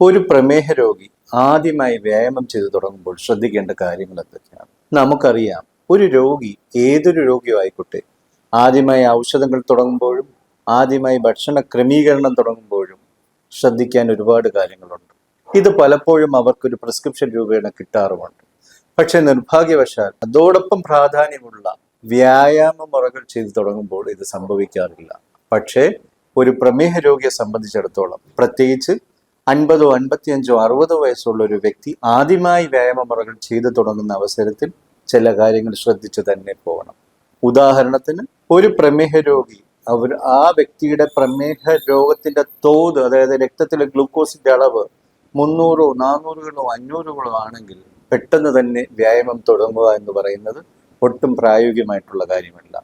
ഒരു പ്രമേഹ രോഗി ആദ്യമായി വ്യായാമം ചെയ്തു തുടങ്ങുമ്പോൾ ശ്രദ്ധിക്കേണ്ട കാര്യങ്ങൾ എന്തൊക്കെയാണ്? നമുക്കറിയാം ഒരു രോഗി ഏതൊരു രോഗിയോ ആയിക്കോട്ടെ ആദ്യമായി ഔഷധങ്ങൾ തുടങ്ങുമ്പോഴും ആദ്യമായി ഭക്ഷണ ക്രമീകരണം തുടങ്ങുമ്പോഴും ശ്രദ്ധിക്കാൻ ഒരുപാട് കാര്യങ്ങളുണ്ട്. ഇത് പലപ്പോഴും അവർക്കൊരു പ്രിസ്ക്രിപ്ഷൻ രൂപേണ കിട്ടാറുമുണ്ട്. പക്ഷെ നിർഭാഗ്യവശാൽ അതോടൊപ്പം പ്രാധാന്യമുള്ള വ്യായാമ മുറകൾ ചെയ്തു തുടങ്ങുമ്പോൾ ഇത് സംഭവിക്കാറില്ല. പക്ഷേ ഒരു പ്രമേഹ രോഗിയെ സംബന്ധിച്ചിടത്തോളം പ്രത്യേകിച്ച് അൻപതോ അൻപത്തിയഞ്ചോ അറുപതോ വയസ്സുള്ള ഒരു വ്യക്തി ആദ്യമായി വ്യായാമ മുറകൾ ചെയ്തു തുടങ്ങുന്ന അവസരത്തിൽ ചില കാര്യങ്ങൾ ശ്രദ്ധിച്ചു തന്നെ പോകണം. ഉദാഹരണത്തിന് ഒരു പ്രമേഹ രോഗി അവർ ആ വ്യക്തിയുടെ പ്രമേഹ രോഗത്തിന്റെ തോത് അതായത് രക്തത്തിലെ ഗ്ലൂക്കോസിന്റെ അളവ് മുന്നൂറോ നാനൂറുകളോ അഞ്ഞൂറുകളോ ആണെങ്കിൽ പെട്ടെന്ന് തന്നെ വ്യായാമം തുടങ്ങുക എന്ന് പറയുന്നത് ഒട്ടും പ്രായോഗികമായിട്ടുള്ള കാര്യമല്ല.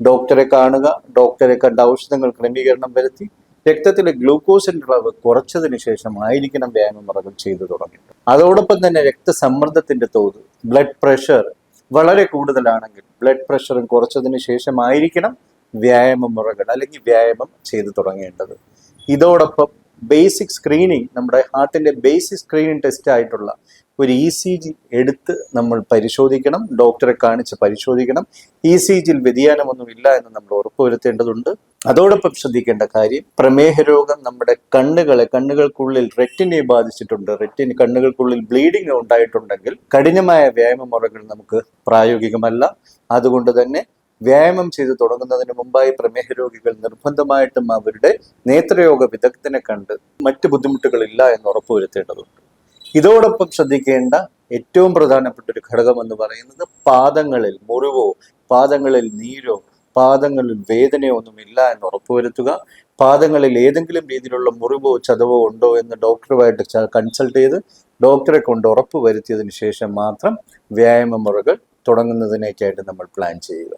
ഡോക്ടറെ കാണുക ഡോക്ടറെ കണ്ട ഔഷധങ്ങൾ ക്രമീകരണം വരുത്തി രക്തത്തിലെ ഗ്ലൂക്കോസിന്റെ അളവ് കുറച്ചതിന് ശേഷം ആയിരിക്കണം വ്യായാമ മുറകൾ ചെയ്തു തുടങ്ങേണ്ടത് അതോടൊപ്പം തന്നെ രക്തസമ്മർദ്ദത്തിന്റെ തോത് ബ്ലഡ് പ്രഷർ വളരെ കൂടുതലാണെങ്കിൽ ബ്ലഡ് പ്രഷറും കുറച്ചതിന് ശേഷമായിരിക്കണം വ്യായാമ മുറകൾ അല്ലെങ്കിൽ വ്യായാമം ചെയ്തു തുടങ്ങേണ്ടത്. ഇതോടൊപ്പം ബേസിക് സ്ക്രീനിങ് നമ്മുടെ ഹാർട്ടിന്റെ ബേസിക് സ്ക്രീനിങ് ടെസ്റ്റ് ആയിട്ടുള്ള ഒരു ഇ സി ജി എടുത്ത് നമ്മൾ പരിശോധിക്കണം. ഡോക്ടറെ കാണിച്ച് പരിശോധിക്കണം. ഇ സി ജിയിൽ വ്യതിയാനമൊന്നും ഇല്ല എന്ന് നമ്മൾ ഉറപ്പുവരുത്തേണ്ടതുണ്ട്. അതോടൊപ്പം ശ്രദ്ധിക്കേണ്ട കാര്യം പ്രമേഹ രോഗം നമ്മുടെ കണ്ണുകളെ കണ്ണുകൾക്കുള്ളിൽ റെറ്റിനെ ബാധിച്ചിട്ടുണ്ട്. റെറ്റിന് കണ്ണുകൾക്കുള്ളിൽ ബ്ലീഡിങ് ഉണ്ടായിട്ടുണ്ടെങ്കിൽ കഠിനമായ വ്യായാമ മുറകൾ നമുക്ക് പ്രായോഗികമല്ല. അതുകൊണ്ട് തന്നെ വ്യായാമം ചെയ്തു തുടങ്ങുന്നതിന് മുമ്പായി പ്രമേഹ രോഗികൾ നിർബന്ധമായിട്ടും അവരുടെ നേത്രയോഗ വിദഗ്ധനെ കണ്ട് മറ്റ് ബുദ്ധിമുട്ടുകളില്ല എന്ന് ഉറപ്പുവരുത്തേണ്ടതുണ്ട്. ഇതോടൊപ്പം ശ്രദ്ധിക്കേണ്ട ഏറ്റവും പ്രധാനപ്പെട്ട ഒരു ഘടകം എന്ന് പറയുന്നത് പാദങ്ങളിൽ മുറിവോ പാദങ്ങളിൽ നീരോ പാദങ്ങളിൽ വേദനയോ ഒന്നുമില്ല എന്ന് ഉറപ്പുവരുത്തുക. പാദങ്ങളിൽ ഏതെങ്കിലും രീതിയിലുള്ള മുറിവോ ചതവോ ഉണ്ടോ എന്ന് ഡോക്ടറുമായിട്ട് കൺസൾട്ട് ചെയ്ത് ഡോക്ടറെ കൊണ്ട് ഉറപ്പ് വരുത്തിയതിനു ശേഷം മാത്രം വ്യായാമ മുറകൾ തുടങ്ങുന്നതിനേക്കായിട്ട് നമ്മൾ പ്ലാൻ ചെയ്യുക.